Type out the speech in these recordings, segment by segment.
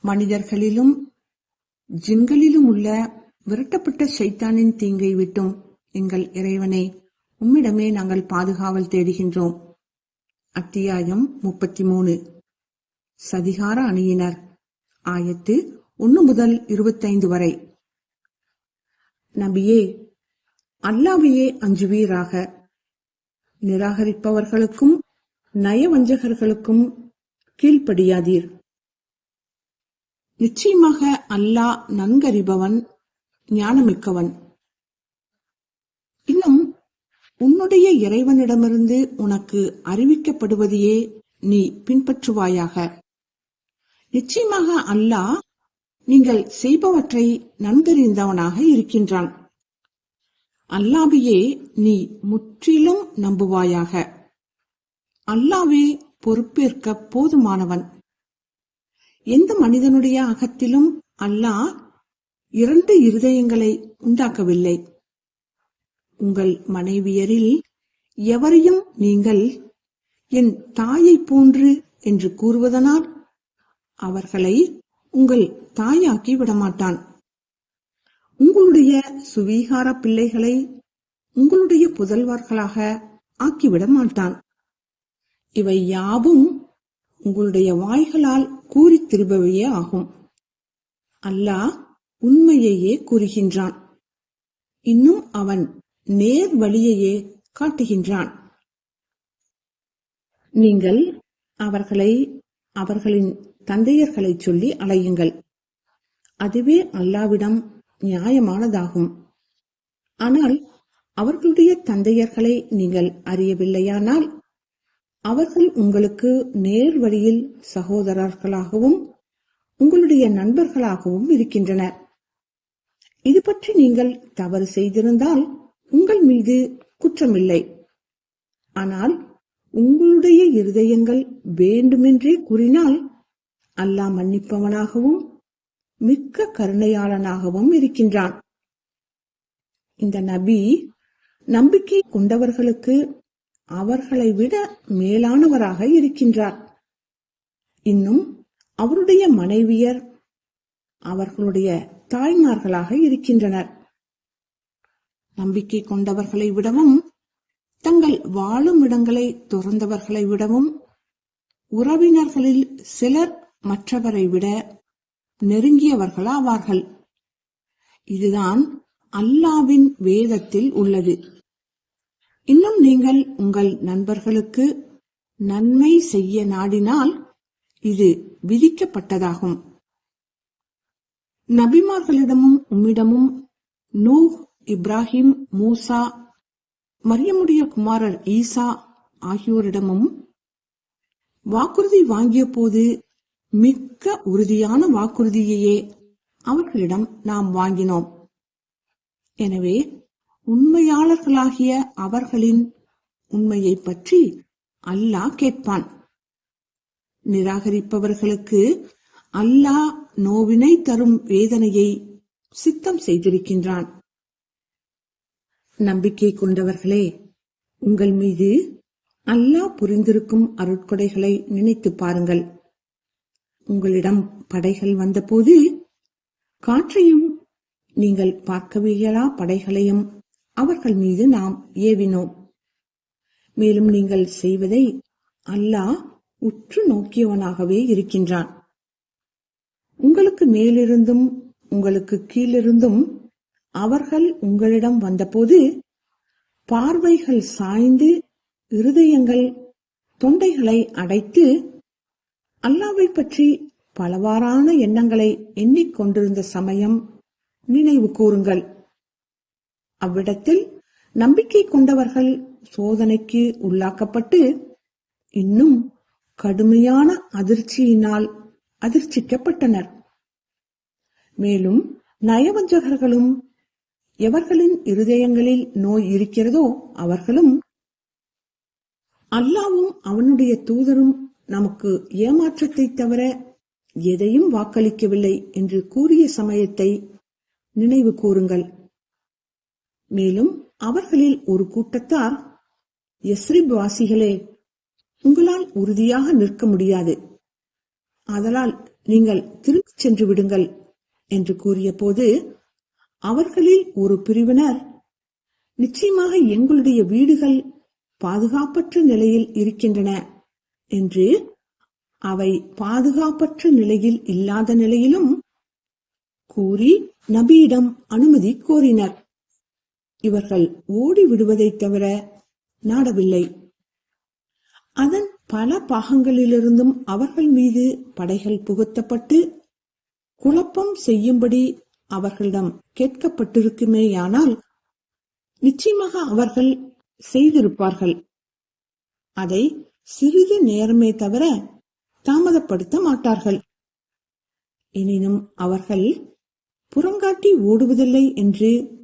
மனிதர்களிலும் ஜின்களிலும் உள்ள விரட்டப்பட்ட சைத்தானின் தீங்கை விட்டும் எங்கள் இறைவனை உம்மிடமே நாங்கள் பாதுகாவல் தேடுகின்றோம். அத்தியாயம் முப்பத்தி மூணு சதிகார அணியினர். ஆயத்து ஒன்று முதல் இருபத்தைந்து வரை. நபியே அல்லாவையே அஞ்சுவீராக. நிராகரிப்பவர்களுக்கும் நயவஞ்சகர்களுக்கும் கீழ்ப்படியாதீர். நிச்சயமாக அல்லாஹ் நன்கறிபவன் ஞானமிக்கவன். இன்னும் உன்னுடைய இறைவனிடமிருந்து உனக்கு அறிவிக்கப்படுவதையே நீ பின்பற்றுவாயாக. நிச்சயமாக அல்லாஹ் நீங்கள் செய்பவற்றை நன்கறிந்தவனாக இருக்கின்றான். அல்லாவையே நீ முற்றிலும் நம்புவாயாக. அல்லாவே பொறுப்பேற்க போதுமானவன். எந்த மனிதனுடைய அகத்திலும் அல்லாஹ் இரண்டு இருதயங்களை உண்டாக்கவில்லை. உங்கள் மனைவியரில் எவரையும் நீங்கள் என் தாயை போன்று என்று கூறுவதனால் அவர்களை உங்கள் தாயாக்கி விடமாட்டான். உங்களுடைய சுவீகார பிள்ளைகளை உங்களுடைய புதல்வர்களாக ஆக்கிவிட மாட்டான் இவை யாவும் உங்களுடைய வாய்களால் கூறித் திருபவையே ஆகும். அல்லாஹ் உண்மையையே கூறுகின்றான். இன்னும் அவன் நேர் வழியையே காட்டுகின்றான். நீங்கள் அவர்களை அவர்களின் தந்தையர்களை சொல்லி அலையுங்கள். அதுவே அல்லாவிடம் நியாயமானதாகும். ஆனால் அவர்களுடைய தந்தையர்களை நீங்கள் அறியவில்லையானால் அவர்கள் உங்களுக்கு நேர் வழியில் சகோதரர்களாகவும் உங்களுடைய நண்பர்களாகவும் இருக்கின்றனர். இது பற்றி நீங்கள் தவறு செய்திருந்தால் உங்கள் மீது குற்றமில்லை. ஆனால் உங்களுடைய இருதயங்கள் வேண்டுமென்றே கூறினால் அல்லாஹ் மன்னிப்பவனாகவும் மிக்க கருணையாளனாகவும் இருக்கின்றான். இந்த நபி நம்பிக்கை கொண்டவர்களுக்கு அவர்களை விட மேலானவராக இருக்கின்றார். இன்னும் அவருடைய மனைவியர் அவர்களுடைய தாய்மார்களாக இருக்கின்றனர். நம்பிக்கை கொண்டவர்களை விடவும் தங்கள் வாழும் இடங்களை துறந்தவர்களை விடவும் உறவினர்களில் சிலர் மற்றவரை விட நெருங்கியவர்களாவார்கள். இதுதான் அல்லாவின் வேதத்தில் உள்ளது. இன்னும் நீங்கள் உங்கள் நண்பர்களுக்கு நன்மை செய்ய நாடினால் இது விதிக்கப்பட்டதாகும். நபிமார்களிடமும் உம்மிடமும் நூஹ் இப்ராஹிம் மூசா மரியமுடைய குமாரர் ஈசா ஆகியோரிடமும் வாக்குறுதி வாங்கிய போது மிக்க உறுதியான வாக்குறுதியையே அவர்களிடம் நாம் வாங்கினோம். எனவே உண்மையாளர்களாகிய அவர்களின் உண்மையை பற்றி அல்லாஹ் கேட்பான். நிராகரிப்பவர்களுக்கு அல்லாஹ் நோவினை தரும் வேதனையை சித்தம் செய்திருக்கின்றான். நம்பிக்கை கொண்டவர்களே உங்கள் மீது அல்லாஹ் புரிந்திருக்கும் அருட்கொடைகளை நினைத்து பாருங்கள். உங்களிடம் படைகள் வந்தபோது காற்றையும் நீங்கள் பார்க்கவியலா படைகளையும் அவர்கள் மீது நாம் ஏவினோம். மேலும் நீங்கள் செய்வதை அல்லாஹ் உற்று நோக்கியவனாகவே இருக்கின்றான். உங்களுக்கு மேலிருந்தும் உங்களுக்கு கீழிருந்தும் அவர்கள் உங்களிடம் வந்தபோது பார்வைகள் சாய்ந்து இருதயங்கள் தொண்டைகளை அடைத்து அல்லாவை பற்றி பலவாறான எண்ணங்களை எண்ணிக்கொண்டிருந்த சமயம் நினைவு கூறுங்கள். அவ்விடத்தில் நம்பிக்கை கொண்டவர்கள் சோதனைக்கு உள்ளாக்கப்பட்டு இன்னும் கடுமையான அதிர்ச்சியினால் அதிர்ச்சிக்கப்பட்டனர். மேலும் நயவஞ்சகர்களும் எவர்களின் இருதயங்களில் நோய் இருக்கிறதோ அவர்களும் அல்லாவும் அவனுடைய தூதரும் நமக்கு ஏமாற்றத்தை தவிர எதையும் வாக்களிக்கவில்லை என்று கூறிய சமயத்தை நினைவு கூறுங்கள். மேலும் அவர்களில் ஒரு கூட்டத்தார் எஸ்ரிப் வாசிகளே உங்களால் உறுதியாக நிற்க முடியாது. ஆதலால் நீங்கள் திரும்பிச் சென்று விடுங்கள் என்று கூறியபோது அவர்களில் ஒரு பிரிவினர் நிச்சயமாக எங்களுடைய வீடுகள் பாதுகாப்பற்ற நிலையில் இருக்கின்றன என்று அவை பாதுகாப்பற்ற நிலையில் இல்லாத நிலையிலும் கூறி நபியிடம் அனுமதி கோரினர். இவர்கள் ஓடி விடுவதைத் தவிர நாடவில்லை. அதன் பல பாகங்களிலிருந்தும் அவர்கள் மீது படைகள் புகுத்தப்பட்டு குழப்பம் செய்யும்படி அவர்களிடம் கேட்கப்பட்டிருக்குமேயானால் நிச்சயமாக அவர்கள் செய்திருப்பார்கள். அதை சிறிது நேரமே தவிர தாமதப்படுத்த மாட்டார்கள். எனினும் அவர்கள் புறங்காட்டி ஓடுவதில்லை என்று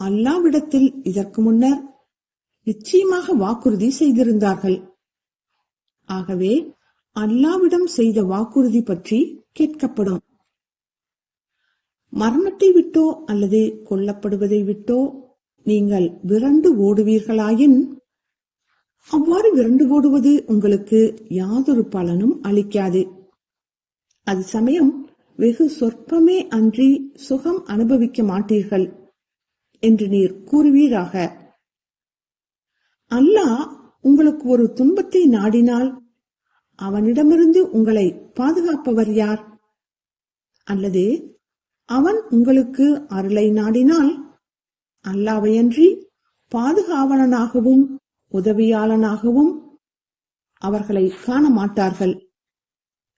அல்லாவிடத்தில் இதற்கு முன்னர் நிச்சயமாக வாக்குறுதி செய்திருந்தார்கள். ஆகவே அல்லாவிடம் செய்த வாக்குறுதி பற்றி கேட்கப்படும். மரணத்தை விட்டோ அல்லது கொல்லப்படுவதை விட்டோ நீங்கள் விரண்டு ஓடுவீர்களாயின் அவ்வாறு விரண்டு ஓடுவது உங்களுக்கு யாதொரு பலனும் அளிக்காது. அது சமயம் வெகு சொற்பமே அன்றி சுகம் அனுபவிக்க மாட்டீர்கள். என்று நீர் கூறுவீராக. அல்லாஹ் உங்களுக்கு ஒரு துன்பத்தை நாடினால் அவனிடமிருந்து உங்களை பாதுகாப்பவர் யார்? அல்லது அவன் உங்களுக்கு அருளை நாடினால் அல்லாவையன்றி பாதுகாவலனாகவும் உதவியாளனாகவும் அவர்களை காண மாட்டார்கள்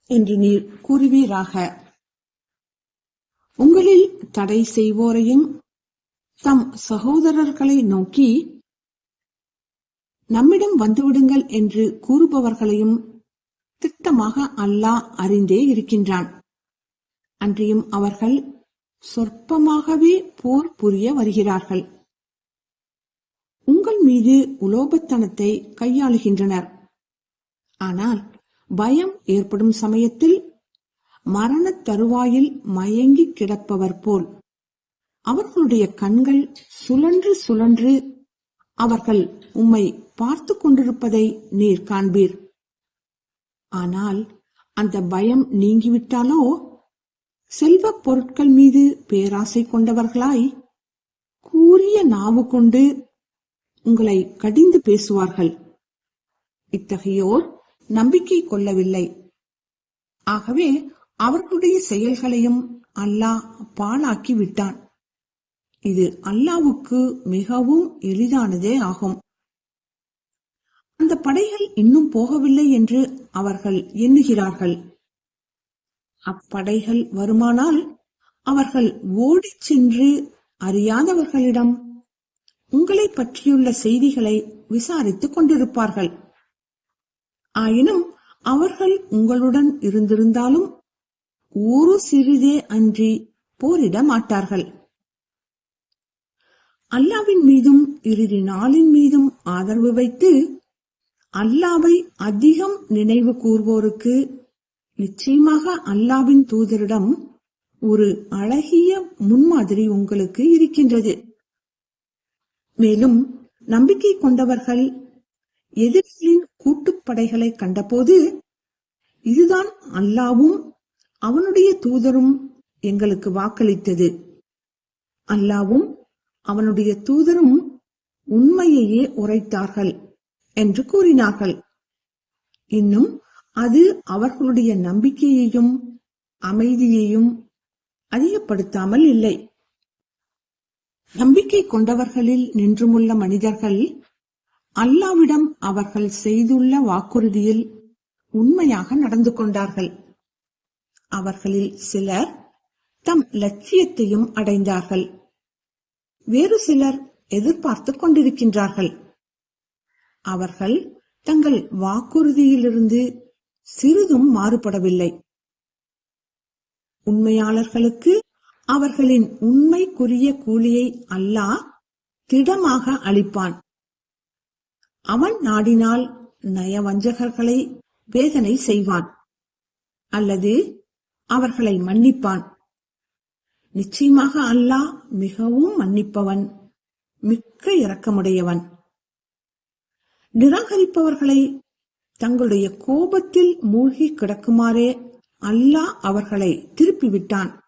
என்று நீர் கூறுவீராக. உங்களில் தடை செய்வோரையும் தம் சகோதரர்களை நோக்கி நம்மிடம் வந்துவிடுங்கள் என்று கூறுபவர்களையும் திட்டமாக அல்லாஹ் அறிந்தே இருக்கின்றான். அன்றியும் அவர்கள் சொற்பமாகவே போர் புரிய வருகிறார்கள். உங்கள் மீது உலோபத்தனத்தை கையாளுகின்றனர். ஆனால் பயம் ஏற்படும் சமயத்தில் மரணத் தருவாயில் மயங்கி கிடப்பவர் போல். அவர்களுடைய கண்கள் சுழன்று சுழன்று அவர்கள் உம்மை பார்த்து கொண்டிருப்பதை நீர் காண்பீர். ஆனால் அந்த பயம் நீங்கிவிட்டாலோ? செல்வப் பொருட்கள் மீது பேராசை கொண்டவர்களாய் கூறிய நாவு கொண்டு உங்களை கடிந்து பேசுவார்கள். இத்தகையோர் நம்பிக்கை கொள்ளவில்லை. ஆகவே அவர்களுடைய செயல்களையும் அல்லாஹ் பாழாக்கி விட்டான் இது அல்லாவுக்கு மிகவும் எளிதானதே ஆகும். அந்த படைகள் இன்னும் போகவில்லை என்று அவர்கள் எண்ணுகிறார்கள். அப்படைகள் வருமானால் அவர்கள் ஓடிச் சென்று அறியாதவர்களிடம் உங்களை பற்றியுள்ள செய்திகளை விசாரித்துக் கொண்டிருப்பார்கள். ஆயினும் அவர்கள் உங்களுடன் இருந்திருந்தாலும் ஒரு சிறிதே அன்றி போரிட மாட்டார்கள். அல்லாவின் மீதும் இறுதி நாளின் மீதும் ஆதரவு வைத்து அல்லாவை அதிகம் நினைவு கூர்வோருக்கு நிச்சயமாக அல்லாவின் தூதரிடம் ஒரு அழகிய முன்மாதிரி உங்களுக்கு இருக்கின்றது. மேலும் நம்பிக்கை கொண்டவர்கள் எதிரிகளின் கூட்டுப்படைகளை கண்டபோது இதுதான் அல்லாவும் அவனுடைய தூதரும் எங்களுக்கு வாக்களித்தது. அல்லாவும் அவனுடைய தூதரும் உண்மையையே உரைத்தார்கள் என்று கூறினார்கள். இன்னும் அது அவர்களுடைய நம்பிக்கையையும் அமைதியையும் அதிகப்படுத்தாமல் இல்லை. நம்பிக்கை கொண்டவர்களில் நின்றுமுள்ள மனிதர்கள் அல்லாவிடம் அவர்கள் செய்துள்ள வாக்குறுதியில் உண்மையாக நடந்து கொண்டார்கள். அவர்களில் சிலர் தம் லட்சியத்தையும் அடைந்தார்கள். வேறு சிலர் எதிர்பார்த்துக் கொண்டிருக்கின்றார்கள். அவர்கள் தங்கள் வாக்குறுதியிலிருந்து சிறிதும் மாறுபடவில்லை. உண்மையாளர்களுக்கு அவர்களின் உண்மைக்குரிய கூலியை அல்லாஹ் திடமாக அளிப்பான். அவன் நாடினால் நயவஞ்சகர்களை வேதனை செய்வான். அல்லது அவர்களை மன்னிப்பான். நிச்சயமாக அல்லாஹ் மிகவும் மன்னிப்பவன் மிக்க இரக்கமுடையவன். நிராகரிப்பவர்களை தங்களுடைய கோபத்தில் மூழ்கி கிடக்குமாறே அல்லாஹ் அவர்களை திருப்பிவிட்டான்.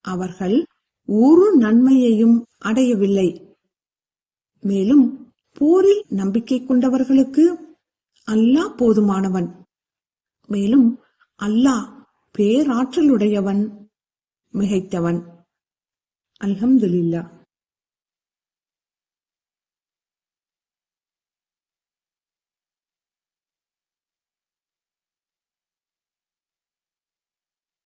அவர்கள் ஒரு நன்மையையும் அடையவில்லை. மேலும் போரில் நம்பிக்கை கொண்டவர்களுக்கு அல்லாஹ் போதுமானவன். மேலும் அல்லாஹ் பேராற்றலுடையவன். மிகைத்தவன். அல்ஹம்துலில்லாஹ்.